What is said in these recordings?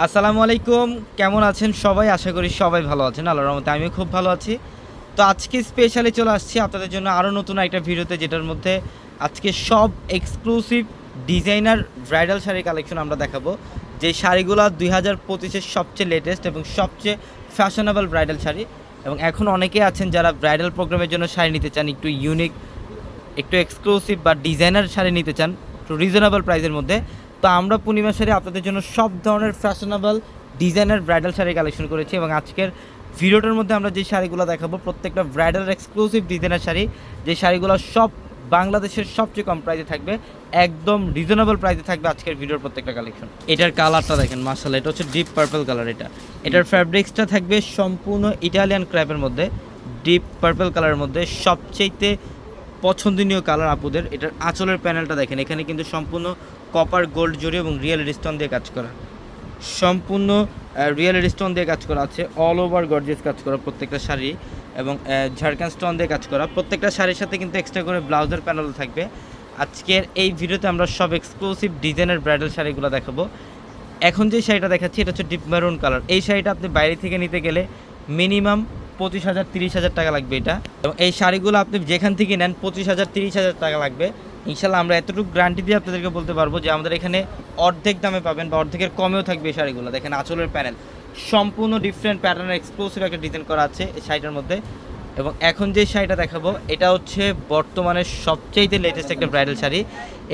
আসসালামু আলাইকুম, কেমন আছেন সবাই? আশা করি সবাই ভালো আছেন, আল্লাহর রহমতে আমিও খুব ভালো আছি। তো আজকে স্পেশালি চলে আসছি আপনাদের জন্য আরও নতুন একটা ভিডিওতে, যেটার মধ্যে আজকে সব এক্সক্লুসিভ ডিজাইনার ব্রাইডাল শাড়ির কালেকশন আমরা দেখাবো। যে শাড়িগুলো দুই হাজার পঁচিশের সবচেয়ে লেটেস্ট এবং সবচেয়ে ফ্যাশনেবল ব্রাইডাল শাড়ি। এবং এখন অনেকে আছেন যারা ব্রাইডাল প্রোগ্রামের জন্য শাড়ি নিতে চান, একটু ইউনিক একটু এক্সক্লুসিভ বা ডিজাইনার শাড়ি নিতে চান, একটু রিজনেবল প্রাইসের মধ্যে। তো আমরা পূর্ণিমা শাড়ি আপনাদের জন্য সব ধরনের fashionable designer bridal sari collection করেছি এবং আজকের ভিডিওটার মধ্যে আমরা যে শাড়িগুলো দেখাবো, প্রত্যেকটা ব্রাইডাল এক্সক্লুসিভ ডিজাইনার শাড়ি, যে শাড়িগুলো সব বাংলাদেশের সবচেয়ে কম প্রাইসে থাকবে, একদম রিজনেবল প্রাইসে থাকবে আজকের ভিডিওর প্রত্যেকটা কালেকশন এটার কালারটা দেখেন মার্শাল এটা হচ্ছে ডিপ পার্পল কালার এটা। এটার ফ্যাব্রিক্সটা থাকবে সম্পূর্ণ ইটালিয়ান ক্র্যাপের মধ্যে ডিপ পার্পল কালারের মধ্যে। সবচেয়েতে পছন্দনীয় কালার আপুদের, এটার আঁচলের প্যানেলটা দেখেন, এখানে কিন্তু সম্পূর্ণ কপার গোল্ড জড়ি এবং রিয়েল স্টোন দিয়ে কাজ করা। সম্পূর্ণ রিয়েল স্টোন দিয়ে কাজ করা আছে। অল ওভার গর্জিয়াস কাজ করা প্রত্যেকটা শাড়ি এবং ঝাড়খান স্টোন দিয়ে কাজ করা। প্রত্যেকটা শাড়ির সাথে কিন্তু এক্সট্রা করে ব্লাউজের প্যানেল থাকবে। আজকের এই ভিডিওতে আমরা সব এক্সক্লুসিভ ডিজাইনের ব্রাইডাল শাড়িগুলো দেখাবো। এখন যে শাড়িটা দেখাচ্ছি, এটা হচ্ছে ডিপ মেরুন কালার এই শাড়িটা আপনি বাইরে থেকে নিতে গেলে মিনিমাম পঁচিশ হাজার, তিরিশ হাজার টাকা লাগবে এটা। এবং এই শাড়িগুলো আপনি যেখান থেকে নেন, পঁচিশ হাজার, তিরিশ হাজার টাকা লাগবে। ইনশাল্লাহ আমরা এতটুকু গ্যারান্টি দিয়ে আপনাদেরকে বলতে পারব যে আমাদের এখানে অর্ধেক দামে পাবেন বা অর্ধেকের কমেও থাকবে এই শাড়িগুলো। দেখেন আঁচলের প্যানেল সম্পূর্ণ ডিফারেন্ট প্যাটার্নের এক্সক্লুসিভ একটা ডিজাইন করা আছে এই শাড়িটার মধ্যে। এবং এখন যে শাড়িটা দেখাবো, এটা হচ্ছে বর্তমানে সবচেয়ে লেটেস্ট একটা ব্রাইডাল শাড়ি।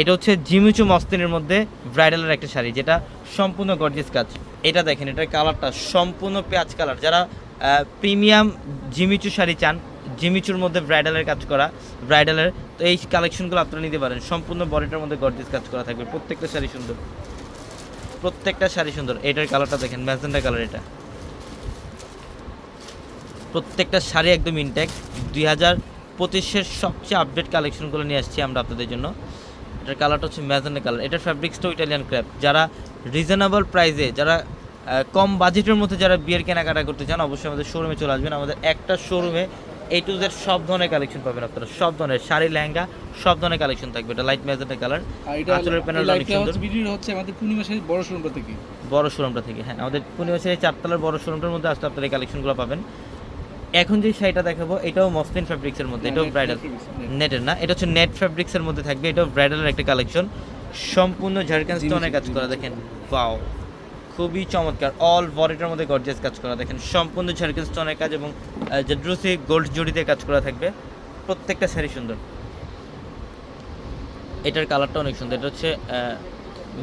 এটা হচ্ছে জিমিচু মস্তিনের মধ্যে ব্রাইডালের একটা শাড়ি, যেটা সম্পূর্ণ গর্জিয়াস কাজ। এটা দেখেন, এটার কালারটা সম্পূর্ণ পেঁয়াজ কালার যারা প্রিমিয়াম জিমিচু শাড়ি চান জিমিচুর মধ্যে ব্রাইডালের কাজ করা, ব্রাইডালের, তো এই কালেকশনগুলো আপনারা নিতে পারেন। সম্পূর্ণ বডিটার মধ্যে গর্জিয়াস কাজ করা থাকবে। প্রত্যেকটা শাড়ি সুন্দর। প্রত্যেকটা শাড়ি সুন্দর। এটার কালারটা দেখেন ম্যাজেন্ডা কালার এটা। প্রত্যেকটা শাড়ি একদম ইনটেক দুই হাজার পঁচিশের সবচেয়ে আপডেট কালেকশনগুলো নিয়ে আসছি আমরা আপনাদের জন্য। এটার কালারটা হচ্ছে ম্যাজেন্ডা কালার এটার ফ্যাব্রিক্সটাও ইটালিয়ান ক্র্যাপ যারা রিজনেবল প্রাইসে যারা কম বাজেটের মধ্যে যারা বিয়ের কেনাকাটা করতে চান, অবশ্যই আমাদের শোরুমে চলে আসবেন। আমাদের একটা শোরুমে এই টু জেড সব ধরনের কালেকশন পাবেন আপনারা। সব ধরনের শাড়ি লেহেঙ্গা সব ধরনের কালেকশন থাকবে। এটা লাইট ম্যাজেন্টা কালার আঁচলের প্যানেল অনেক সুন্দর। হচ্ছে আমাদের পূর্ণিমা শাড়ির বড় শোরুমটা থেকে। বড় শোরুমটা থেকে হ্যাঁ। আমাদের পূর্ণিমাসের এই চারতলার বড় শোরুমটার মধ্যে আসলে আপনারা এই কালেকশনগুলো পাবেন। এখন যে শাড়িটা দেখাবো এটাও মসলিন ফ্যাব্রিক্সের মধ্যে। এটাও ব্রাইডাল নেটের না। এটা হচ্ছে নেট ফ্যাব্রিক্সের মধ্যে থাকবে। এটাও ব্রাইডালের একটা কালেকশন সম্পূর্ণ ঝাড়খান স্টোনের কাজ করা দেখেন। পাও খুবই চমৎকার। অল বডিটার মধ্যে গর্জিয়াস কাজ করা। দেখেন, সম্পূর্ণ ঝাড়খান স্টোনের কাজ এবং জেড্রুসি গোল্ড জড়িতে কাজ করা থাকবে, প্রত্যেকটা শাড়ি সুন্দর। এটার কালারটা অনেক সুন্দর। এটা হচ্ছে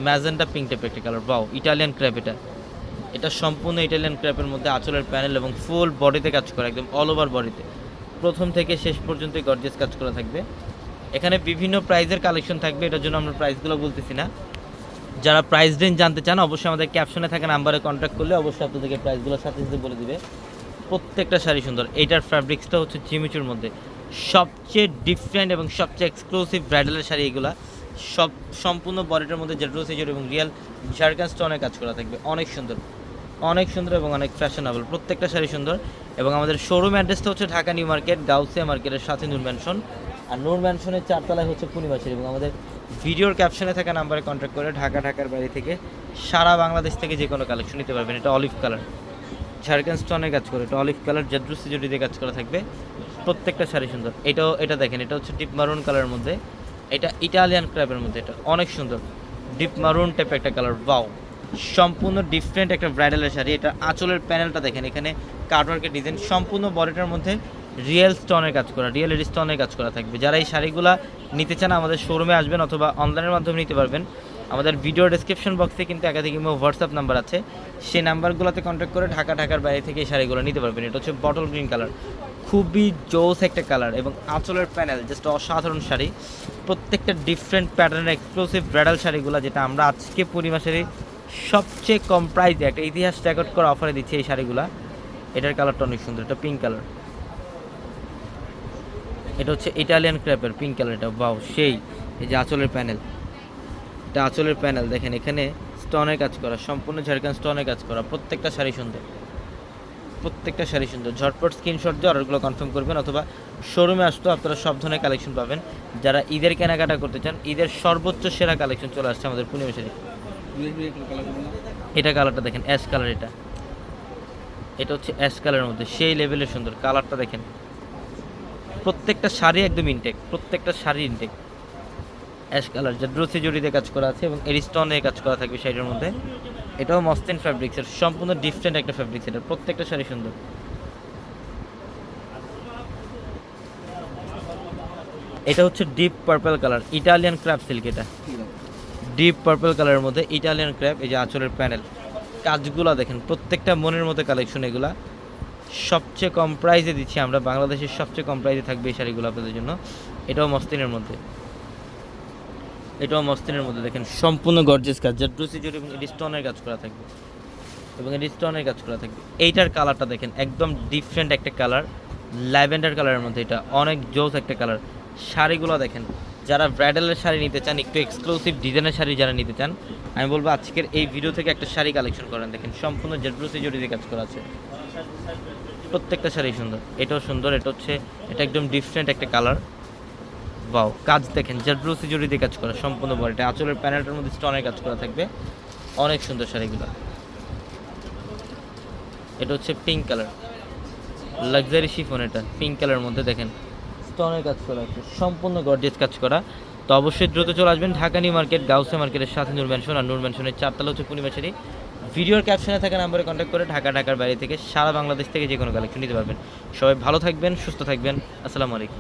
ম্যাজেন্টা পিঙ্ক টাইপের একটা কালার বাও ইটালিয়ান ক্র্যাপ এটা। এটা সম্পূর্ণ ইটালিয়ান ক্র্যাপের মধ্যে আঁচলের প্যানেল এবং ফুল বডিতে কাজ করা, একদম অল ওভার বডিতে প্রথম থেকে শেষ পর্যন্ত গর্জিয়াস কাজ করা থাকবে। এখানে বিভিন্ন প্রাইজের কালেকশন থাকবে, এটার জন্য আমরা প্রাইসগুলো বলতেছি না। যারা প্রাইস রেঞ্জ জানতে চান, অবশ্যই আমাদের ক্যাপশনে থাকা নাম্বারে কন্ট্যাক্ট করলে অবশ্যই আপনাদেরকে প্রাইসগুলো সাথে সাথে বলে দিবে। প্রত্যেকটা শাড়ি সুন্দর। এইটার ফ্যাব্রিক্সটা হচ্ছে জিমিচুর মধ্যে। সবচেয়ে ডিফারেন্ট এবং সবচেয়ে এক্সক্লুসিভ ব্রাইডালের শাড়ি এগুলা। সব সম্পূর্ণ বডিটার মধ্যে জেড্রো সেজর এবং রিয়েল ঝাড়খান স্টোনের কাজ করা থাকবে। অনেক সুন্দর। অনেক সুন্দর এবং অনেক ফ্যাশনেবল প্রত্যেকটা শাড়ি সুন্দর। এবং আমাদের শোরুম অ্যাড্রেসটা হচ্ছে ঢাকা নিউ মার্কেট, গাউসিয়া মার্কেটের সাথে নূর ম্যানশন আর নূর ম্যানশনের চারতলায় হচ্ছে পূর্ণিমাশারি এবং আমাদের ভিডিওর ক্যাপশনে থাকা নাম্বারে কন্ট্যাক্ট করে ঢাকা, ঢাকার বাইরে থেকে সারা বাংলাদেশ থেকে যে কোনো কালেকশন নিতে পারবেন। এটা অলিভ কালার ঝাড়খান স্টোনের কাজ করে। এটা অলিভ কালার জেদ্রু সিজুরি দিয়ে কাজ করা থাকবে। প্রত্যেকটা শাড়ি সুন্দর। এটাও, এটা দেখেন, এটা হচ্ছে ডিপ মারুন কালারের মধ্যে। এটা ইটালিয়ান ক্র্যাপের মধ্যে। এটা অনেক সুন্দর। ডিপ মারুন টাইপ একটা কালার বাও সম্পূর্ণ ডিফারেন্ট একটা ব্রাইডালের শাড়ি। এটা আঁচলের প্যানেলটা দেখেন। এখানে কার্ডওয়ার্কের ডিজাইন সম্পূর্ণ বডিটার মধ্যে রিয়েল স্টোনের কাজ করা, রিয়েল স্টোনের কাজ করা থাকবে। যারা এই শাড়িগুলো নিতে চান, আমাদের শোরুমে আসবেন অথবা অনলাইনের মাধ্যমে নিতে পারবেন। আমাদের ভিডিও ডেসক্রিপশন বক্সে কিন্তু একাধিক হোয়াটসঅ্যাপ নাম্বার আছে। সেই নাম্বারগুলোতে কন্ট্যাক্ট করে ঢাকা, ঢাকার বাইরে থেকে এই শাড়িগুলো নিতে পারবেন। এটা হচ্ছে বটল গ্রিন কালার খুবই জোস একটা কালার এবং আঁচলের প্যানেল জাস্ট অসাধারণ শাড়ি। প্রত্যেকটা ডিফারেন্ট প্যাটার্নের এক্সক্লুসিভ ব্রাইডাল শাড়িগুলো, যেটা আমরা আজকে পরিমাসেরই সবচেয়ে কম প্রাইসে একটা ইতিহাস রেকর্ড করা অফারে দিচ্ছি এই শাড়িগুলো। এটার কালারটা অনেক সুন্দর, এটা পিঙ্ক কালার এটা হচ্ছে ইটালিয়ান ক্র্যাপের পিঙ্ক কালার বাউ সেই। এই যে আঁচলের প্যানেল এটা আঁচলের প্যানেল দেখেন এখানে স্টোনের কাজ করা, সম্পূর্ণ ঝাড়খান স্টোনের কাজ করা। প্রত্যেকটা শাড়ি সুন্দর। প্রত্যেকটা শাড়ি সুন্দর। ঝটপট স্ক্রিনশট দিয়ে অর্ডারগুলো কনফার্ম করবেন অথবা শোরুমে আসতো আপনারা সব ধরনের কালেকশন পাবেন। যারা ঈদের কেনাকাটা করতে চান, ঈদের সর্বোচ্চ সেরা কালেকশন চলে আসছে আমাদের পূর্ণিমা শাড়ি। এটা কালারটা দেখেন অ্যাশ কালার এটা। এটা হচ্ছে অ্যাশ কালারের মধ্যে। সেই লেভেলের সুন্দর। কালারটা দেখেন। প্রত্যেকটা শাড়ি একদম ইনটেক প্রত্যেকটা শাড়ি ইনটেক অ্যাশ কালার, যা ড্রোসি জড়িতে কাজ করা আছে এবং এরিস্টনে কাজ করা থাকবে শাড়ির মধ্যে। এটাও মস্তিন ফ্যাব্রিক্সের সম্পূর্ণ ডিফারেন্ট একটা ফ্যাব্রিক্স এটা প্রত্যেকটা শাড়ি সুন্দর। এটা হচ্ছে deep purple colour Italian crepe silk এটা। ডিপ পার্পল কালারের মধ্যে ইটালিয়ান ক্র্যাপ এই যে আঁচলের প্যানেল কাজগুলো দেখেন, প্রত্যেকটা মনের মধ্যে কালেকশন এগুলা। সবচেয়ে কম প্রাইসে দিচ্ছি আমরা, বাংলাদেশের সবচেয়ে কম প্রাইসে থাকবে এই শাড়িগুলো আপনাদের জন্য। এটাও মস্তিনের মধ্যে। এটাও মস্তিনের মধ্যে, দেখেন, সম্পূর্ণ গর্জেস কাজ। যার প্রসিডিউর এবং এটি স্টোনের কাজ করা থাকবে। এবং এটি স্টোনের কাজ করা থাকবে। এইটার কালারটা দেখেন, একদম ডিফারেন্ট একটা কালার ল্যাভেন্ডার কালারের মধ্যে এটা অনেক জোস একটা কালার শাড়িগুলো দেখেন যারা ব্রাইডালের শাড়ি নিতে চান, একটু এক্সক্লুসিভ ডিজাইনের শাড়ি যারা নিতে চান, আমি বলব আজকের এই ভিডিও থেকে একটা শাড়ি কালেকশন করেন। দেখেন, সম্পূর্ণ জেডব্রুসি জড়িতে কাজ করা আছে, প্রত্যেকটা শাড়ি সুন্দর, এটাও সুন্দর, এটা হচ্ছে, এটা একদম ডিফারেন্ট একটা কালার বাও কাজ দেখেন জেডব্রুসি জড়িতে কাজ করা, সম্পূর্ণ বডিটা আঁচলের প্যানেলটার মধ্যে স্টোনের কাজ করা থাকবে। অনেক সুন্দর শাড়িগুলো। এটা হচ্ছে পিঙ্ক কালার লাক্সারি শিফন এটা পিঙ্ক কালারের মধ্যে দেখেন। স্টোনের কাজ করা আছে সম্পূর্ণ গর্জেস কাজ করা। তো অবশ্যই দ্রুত চলে আসবেন ঢাকা নিউ মার্কেট গাউসে মার্কেটের সাথে নূর ম্যানশন আর নূর ম্যানশনের চারতলা হচ্ছে পূর্ণিমাশারি ভিডিওর ক্যাপশনে থাকা নাম্বারে কন্ট্যাক্ট করে ঢাকা, ঢাকার বাইরে থেকে সারা বাংলাদেশ থেকে যে কোনো কালেকশন নিতে পারবেন। সবাই ভালো থাকবেন, সুস্থ থাকবেন। আসসালামু আলাইকুম।